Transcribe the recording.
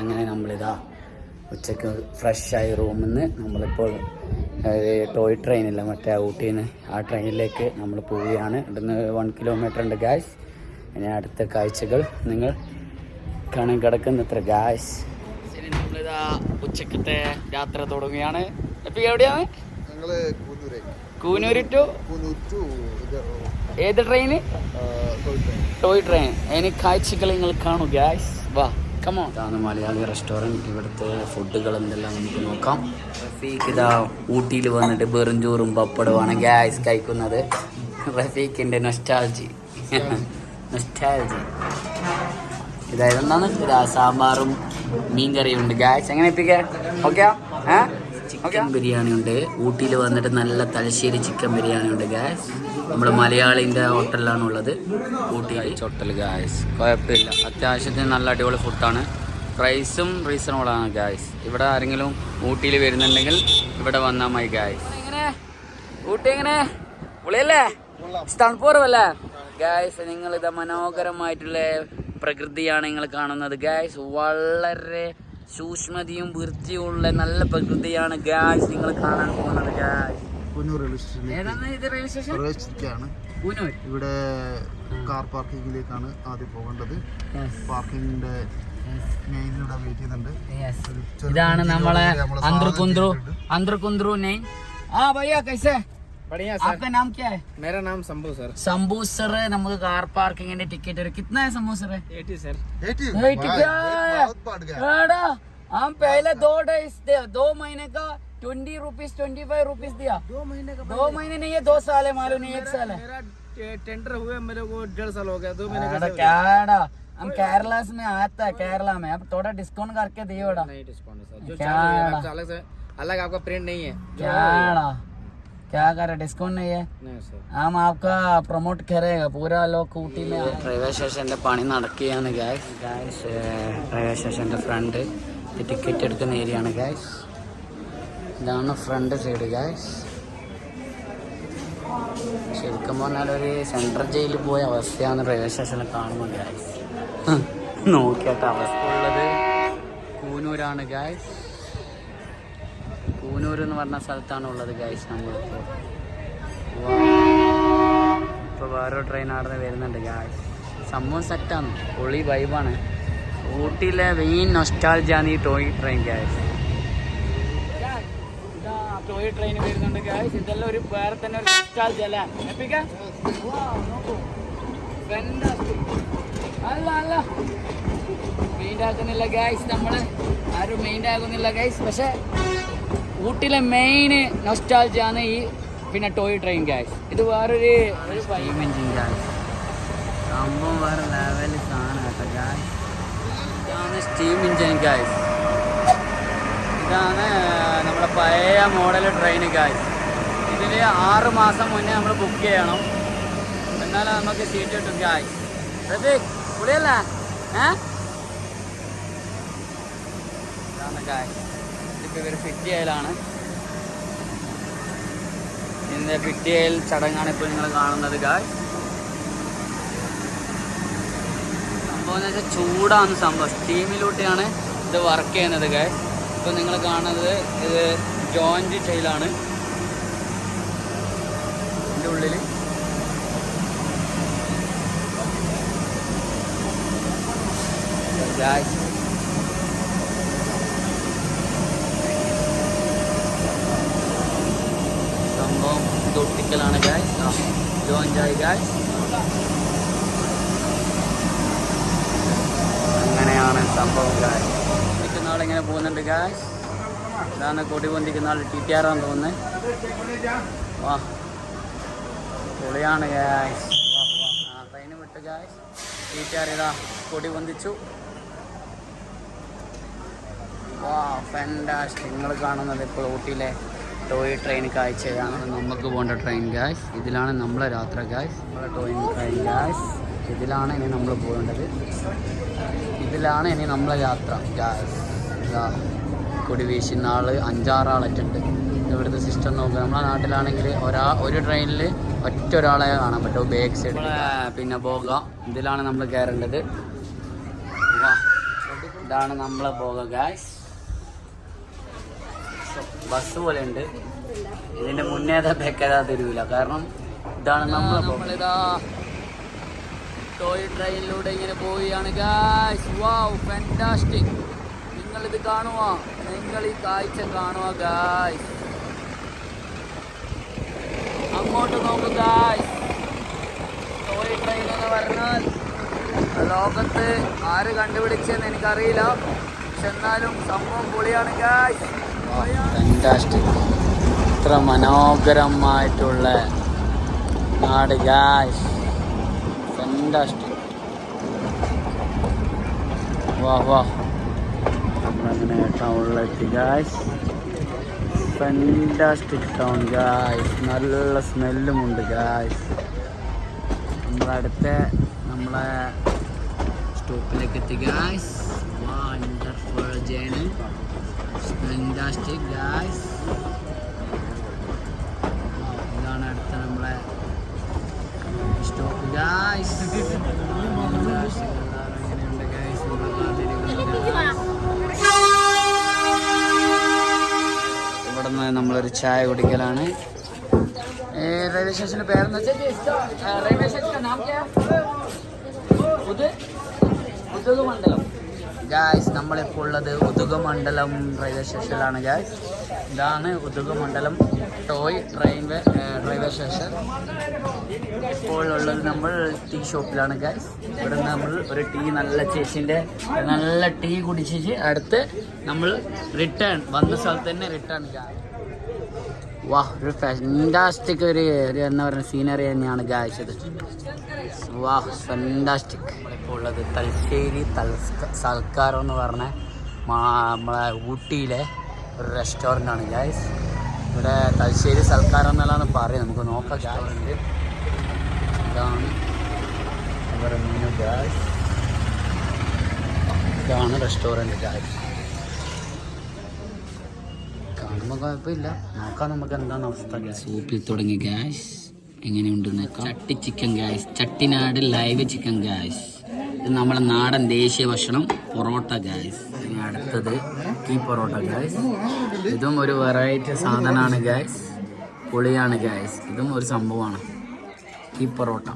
അങ്ങനെ നമ്മളിതാ ഉച്ചയ്ക്ക് ഫ്രഷായി റൂമിൽ നിന്ന് നമ്മളിപ്പോൾ ടോയ് ട്രെയിനില്ല മറ്റേ ഊട്ടിയിൽ നിന്ന് ആ ട്രെയിനിലേക്ക് നമ്മൾ പോവുകയാണ്. ഇവിടുന്ന് വൺ കിലോമീറ്റർ ഉണ്ട് ഗായ്സ് ഇനി അടുത്ത കാഴ്ചകൾ നിങ്ങൾ കാണാൻ കിടക്കുന്നത്ര ഗായ്സ് ശരി നമ്മളിതാ ഉച്ചക്കത്തെ യാത്ര തുടങ്ങുകയാണ്. എപ്പോൾ എവിടെയാണ്? കൂനൂര്. ടു? ഏത് ട്രെയിന് ടോയ് ട്രെയിൻ ഇനി കാഴ്ചകൾ നിങ്ങൾ കാണൂ ഗായ്സ് വാ. കമോ ഇതാണ് മലയാളി റെസ്റ്റോറന്റ് ഇവിടുത്തെ ഫുഡുകൾ എന്തെല്ലാം നമുക്ക് നോക്കാം. റഫീഖ് ഇതാ ഊട്ടിയിൽ വന്നിട്ട് വെറും ചോറും പപ്പടവുമാണ് ഗ്യാസ് കഴിക്കുന്നത്. റഫീഖിന്റെ നൊസ്റ്റാൾജി നൊസ്റ്റാൾജി ഇതായത് എന്താണ് സാമ്പാറും മീൻ കറിയും ഉണ്ട് ഗ്യാസ് എങ്ങനെ എത്തിക്കാം? ഓക്കെ ചിക്കൻ ബിരിയാണി ഉണ്ട്. ഊട്ടിയിൽ വന്നിട്ട് നല്ല തലശ്ശേരി ചിക്കൻ ബിരിയാണി ഉണ്ട് ഗായ്സ് നമ്മൾ മലയാളിന്റെ ഹോട്ടലിലാണ് ഉള്ളത്. ഊട്ടി ഹോട്ടൽ ഗായ്സ് കുഴപ്പമില്ല. അത്യാവശ്യത്തിന് നല്ല അടിപൊളി ഫുഡാണ് പ്രൈസും റീസണബിൾ ആണ് ഗായ്സ് ഇവിടെ ആരെങ്കിലും ഊട്ടിയിൽ വരുന്നുണ്ടെങ്കിൽ ഇവിടെ വന്നാൽ മതി ഗായ്സ് എങ്ങനെ? ഊട്ടി എങ്ങനെ? പൊളിയല്ലേ? തണുപ്പുറവല്ലേ? ഗായ്സ് നിങ്ങൾ ഇത് മനോഹരമായിട്ടുള്ള പ്രകൃതിയാണ് നിങ്ങൾ കാണുന്നത് ഗായ്സ് വളരെ സൂക്ഷ്മതയും വൃത്തിയുള്ള നല്ല പ്രകൃതിയാണ് ഗായ്സ് നിങ്ങൾ കാണാൻ പോകുന്നത് പുനൂർ ഇവിടെ കാർ പാർക്കിങ്ങിലേക്കാണ് ആദ്യം പോകേണ്ടത്. പാർക്കിങ്ങിന്റെ വെയിറ്റ് ചെയ്യുന്നുണ്ട്. ഇതാണ് നമ്മളെ അന്തർകുന്ദ്രു അന്തർകുന്ദ്രു നെയിൻ ആ ഭയ്യ കൈസേ. बढ़िया आपका नाम क्या है मेरा नाम शंभू सर शंभू सर നമുക്ക് കാർ പാർക്കിങ്ങിന്റെ ടിക്കറ്റ് कितना है Shambhu sir eighty sir eighty Eighty भाई, क्या बहुत है? बहुत बढ़ गया एड़ा, हम पहले दो डेज दो महीने का twenty rupees twenty five rupees दिया दो महीने का दो महीने नहीं है दो साल है मालूम नहीं एक साल है मेरा टे- टेंडर हुए मेरे को डेढ़ साल हो गया दो महीने एड़ा, क्या हम केरला में आता है केरला में अब थोड़ा डिस्काउंट करके दियो एड़ा नहीं डिस्काउंट है सर जो क्या चालू है एड़ा? आपका अलग से अलग आपका प्रिंट नहीं है क्या एड़ा? क्या करे डिस्काउंट नहीं है नहीं सर हम आपका प्रमोट करेगा पूरा लोग ഊട്ടി में റെയിൽവേ സ്റ്റേഷന്റെ പണി നടക്കുകയാണ് ഗായ്സ് ഗായ്സ് റെയിൽവേ സ്റ്റേഷന്റെ ഫ്രണ്ട് ടിക്കറ്റ് എടുക്കുന്ന ഏരിയ ആണ് ഗായ്സ് ഇതാണ് ഫ്രണ്ട് സൈഡ് ഗായ്സ് ശരിക്കും പറഞ്ഞാൽ ഒരു സെൻട്രൽ ജയിലിൽ പോയ അവസ്ഥയാണ് റെയിൽവേ സ്റ്റേഷനിൽ കാണുമ്പോൾ ഗായ്സ് നോക്കിയാട്ട അവസ്ഥ ഉള്ളത് കൂനൂരാണ് ഗായ്സ് കൂനൂർ എന്ന് പറഞ്ഞ സ്ഥലത്താണ് ഉള്ളത് ഗൈസ് നമ്മളിപ്പോൾ ഇപ്പോൾ വേറെ ട്രെയിൻ അവിടെ വരുന്നുണ്ട് ഗൈസ് സംഭവം സെറ്റാണ് പൊളി വൈബാണ് ഊട്ടിയിലെ മെയിൻ നൊസ്റ്റാൾജിയാണ് ഈ toy train guys toy train വരുന്നുണ്ട് ഇതെല്ലാം ഒരു ഒരു അല്ലേ? ആക്കുന്നില്ല ആരും മെയിൻ ആകുന്നില്ല ഗായ്സ് പക്ഷെ ഊട്ടിയിലെ മെയിൻ നൊസ്റ്റാൾജിയാണ് ഈ പിന്നെ ടോയ് ട്രെയിൻ ഗ്യാസ് ഇത് വേറൊരു വൈബ് എഞ്ചിൻ ഗായ്സ് സംഭവം വേറെ ലെവലിൽ സാധനം കേട്ടോ ഗായ്സ് ഇതാണ് സ്റ്റീം എഞ്ചിൻ ഗ്യാസ് ഇതാണ് നമ്മുടെ പഴയ മോഡൽ ട്രെയിൻ ഗ്യാസ് ഇതിൽ ആറ് മാസം മുന്നേ നമ്മൾ ബുക്ക് ചെയ്യണം. എന്നാലും നമുക്ക് സീറ്റ് കിട്ടും ഗ്യാസ് പ്രതീക് കുളിയല്ല ഏ ഇതാണ് ഗ്യാസ് ഇവർ ഫിറ്റ് ചെയ്യലാണ്. ഇതിന്റെ ഫിറ്റ് ചെയ്യൽ ചടങ്ങാണ് ഇപ്പോൾ നിങ്ങൾ കാണുന്നത് ഗായ് സംഭവം എന്ന് വെച്ചാൽ ചൂടാണ് സംഭവം. സ്റ്റീമിലൂട്ടിയാണ് ഇത് വർക്ക് ചെയ്യുന്നത് ഗായ് ഇപ്പോൾ നിങ്ങൾ കാണുന്നത് ഇത് ജോയിന്റ് ചെയ്യലാണ്. ഇതിന്റെ ഉള്ളിൽ ഗായ്സ് സംഭവം തൊട്ടിക്കലാണ് ഗായ് ജോയിന്റ് ആയി ഗായ് അങ്ങനെയാണ് സംഭവം ഗായ് നിൽക്കുന്ന ആളിങ്ങനെ പോകുന്നുണ്ട് ഗായ് ഇതാണ് കൊടി പൊന്തിക്കുന്ന ആൾ ടി ടി ആറാന്ന് തോന്നുന്നത് വാ. പൊളിയാണ് ഗായ് ആ ട്രെയിന് വിട്ട് ഗായ് ടി ടി ആർ ഇതാ കൊടി പൊന്തിച്ചു. വാ ഫാന്റാസ്റ്റിക് നിങ്ങൾ കാണുന്നത് ഇപ്പോൾ ഊട്ടിയിലെ ടോയ് ട്രെയിൻ കാഴ്ചയാണ്. നമുക്ക് പോകേണ്ട ട്രെയിൻ ഗ്യാസ് ഇതിലാണ് നമ്മളെ യാത്ര ഗ്യാസ് നമ്മളെ ടോയ് ട്രെയിൻ ഗ്യാസ് ഇതിലാണ് ഇനി നമ്മൾ പോകേണ്ടത്. ഇതിലാണ് ഇനി നമ്മളെ യാത്ര ഗ്യാസ് ഇതാ കൊടി വീശുന്ന ആൾ അഞ്ചാറാളറ്റുണ്ട് ഇവിടുത്തെ സിസ്റ്റം നോക്കുക നമ്മളെ നാട്ടിലാണെങ്കിൽ ഒരാ ഒരു ട്രെയിനിൽ ഒറ്റ ഒരാളെ കാണാൻ പറ്റും. ബാക്ക് സൈഡ് പിന്നെ പോകാം. ഇതിലാണ് നമ്മൾ കയറേണ്ടത്. ഇതാണ് നമ്മളെ പോക ഗായ്സ് ബസ് പോലെ ഉണ്ട് ഇതിന്റെ മുന്നേതാ ബേക്കതാ തരൂല. കാരണം ഇതാണ് നമ്മൾ നമ്മളിതാ ടോയ് ട്രെയിനിലൂടെ ഇങ്ങനെ പോവുകയാണ്. ഗായ്സ് വാവ് ഫാന്റാസ്റ്റിക് നിങ്ങൾ ഇത് കാണുക നിങ്ങൾ ഈ കാഴ്ച കാണുക ഗായ്സ് അങ്ങോട്ട് നോക്കുക ഗായ്സ് ടോയ് ട്രെയിൻ എന്ന് പറഞ്ഞാൽ ലോകത്ത് ആര് കണ്ടുപിടിച്ചെന്ന് എനിക്കറിയില്ല. പക്ഷെ എന്നാലും സംഭവം പൊളിയാണ് ഗായ്സ് ഫാന്റാസ്റ്റിക് ഇത്ര മനോഹരമായിട്ടുള്ള നാട് ഗായ്സ് ഫാന്റാസ്റ്റിക് വാ വാ. നമ്മളങ്ങനെ ടൗണിലെത്തി ഗായ്സ് ഫാന്റാസ്റ്റിക് ടൗൺ ഗായ്സ് നല്ല സ്മെല്ലും ഉണ്ട് ഗായ്സ് നമ്മളടുത്ത നമ്മളെ സ്റ്റോപ്പിലേക്ക് എത്തി guys wonderful journey fantastic guys ഇതാണ് അടുത്ത നമ്മളെ സ്റ്റോപ്പ് ഗായ്സ് നിന്ന് നമ്മളൊരു ചായ കുടിക്കലാണ്. റെയിൽവേ സ്റ്റേഷന്റെ പേരെന്ന് വെച്ചാൽ റെയിൽവേ സ്റ്റേഷൻ ഉദ് ഉദുഗമണ്ഡലം ഗായ്സ് നമ്മളിപ്പോൾ ഉള്ളത് ഉദുഗമണ്ഡലം റെയിൽവേ സ്റ്റേഷനിലാണ് ഗായ്സ് ഇതാണ് Udhagamandalam toy railway railway station ഇപ്പോൾ ഉള്ളത് നമ്മൾ ടീ ഷോപ്പിലാണ് ഗായ്സ് ഇവിടെ നമ്മൾ ഒരു ടീ നല്ല ചേച്ചിന്റെ നല്ല ടീ കുടിച്ചിട്ട് അടുത്ത് നമ്മൾ റിട്ടേൺ വന്ന സ്ഥലത്ത് തന്നെ റിട്ടേൺ ഗായ്സ് വാ ഒരു ഫാന്റാസ്റ്റിക് ഒരു ഒരു എന്താ പറയുക സീനറി തന്നെയാണ് ഗായിച്ചത് വാ ഫാന്റാസ്റ്റിക് ഇപ്പോൾ ഉള്ളത് തലശ്ശേരി തൽസ് സൽക്കാരം എന്ന് പറഞ്ഞ മാ- നമ്മളെ ഊട്ടിയിലെ ഒരു റെസ്റ്റോറന്റ് ആണ് ഗായ്സ് ഇവിടെ തലശ്ശേരി സൽക്കാരം എന്നുള്ളതാണ് പറയും. നമുക്ക് നോക്കാം ഗായ്സ് ഇതാണ് ഇതാണ് റെസ്റ്റോറന്റ് ഗായ്സ് കാണുമ്പോൾ കുഴപ്പമില്ല. നോക്കാം നമുക്ക് എന്താണ് അവസ്ഥ സൂപ്പിൽ തുടങ്ങി ഗ്യാസ് എങ്ങനെയുണ്ട് ചട്ടി chicken guys Chettinad live chicken guys ഇത് നമ്മുടെ നാടൻ ദേശീയ ഭക്ഷണം പൊറോട്ട ഗ്യാസ് ഇനി അടുത്തത് ഈ പൊറോട്ട ഗ്യാസ് ഇതും ഒരു വെറൈറ്റി സാധനമാണ് ഗ്യാസ് പൊളിയാണ് ഗ്യാസ് ഇതും ഒരു സംഭവമാണ്. ഈ പൊറോട്ട.